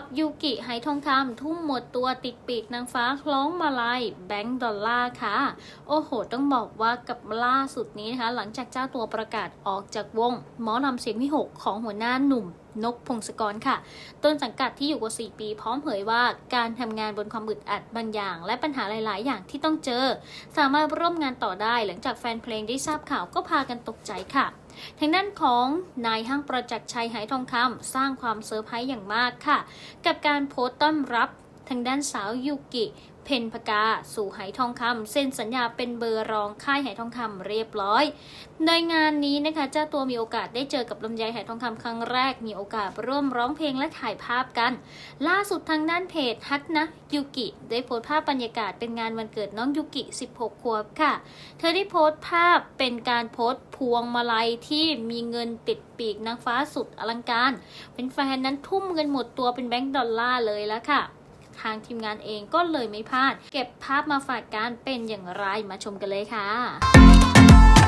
ับยูกิไหทองคำทุ่มหมดตัวติดปีกนางฟ้าคล้องมาลายแบงก์ดอลลาร์ค่ะ โอ้โห ต้องบอกว่ากับล่าสุดนี้นะคะ หลังจากเจ้าตัวประกาศออกจากวงหมอนำเสียงที่หกของหัวหน้าหนุ่มนกพงศกรค่ะ ต้นสังกัดที่อยู่กว่า 4 ปี พร้อมเผยว่าการทำงานบนความอึดอัดบางอย่าง และปัญหาหลาย ๆ อย่างที่ต้องเจอ สามารถร่วมงานต่อได้ หลังจากแฟนเพลงได้ทราบข่าวก็พากันตกใจค่ะ ทางด้านของนายห้างประจักษ์ชัยหายทองคำสร้างความเซอร์ไพรส์อย่างมากค่ะ กับการโพสต์ต้อนรับ ทางด้านสาวยูกิเพนพกา สู่ไหทองคำเซ็นสัญญาเป็นเบอร์รองค่ายไหทองคำเรียบร้อย ในงานนี้นะคะเจ้าตัวมีโอกาสได้เจอกับลำไยไหทองคำครั้งแรก มีโอกาสร่วมร้องเพลงและถ่ายภาพกัน ล่าสุดทางด้านเพจฮัตนะยูกิได้โพสต์ภาพบรรยากาศเป็นงานวันเกิดน้องยูกิ 16 ขวบค่ะ เธอได้โพสต์ภาพเป็นการโพสต์พวงมาลัยที่มีเงินติดปีกนางฟ้าสุดอลังการ เป็นแฟนนั้นทุ่มเงินหมดตัวเป็นแบงก์ดอลลาร์เลยแล้วค่ะ ทางทีมงานเองก็เลยไม่พลาด เก็บภาพมาฝากกันเป็นอย่างไรมาชมกันเลยค่ะ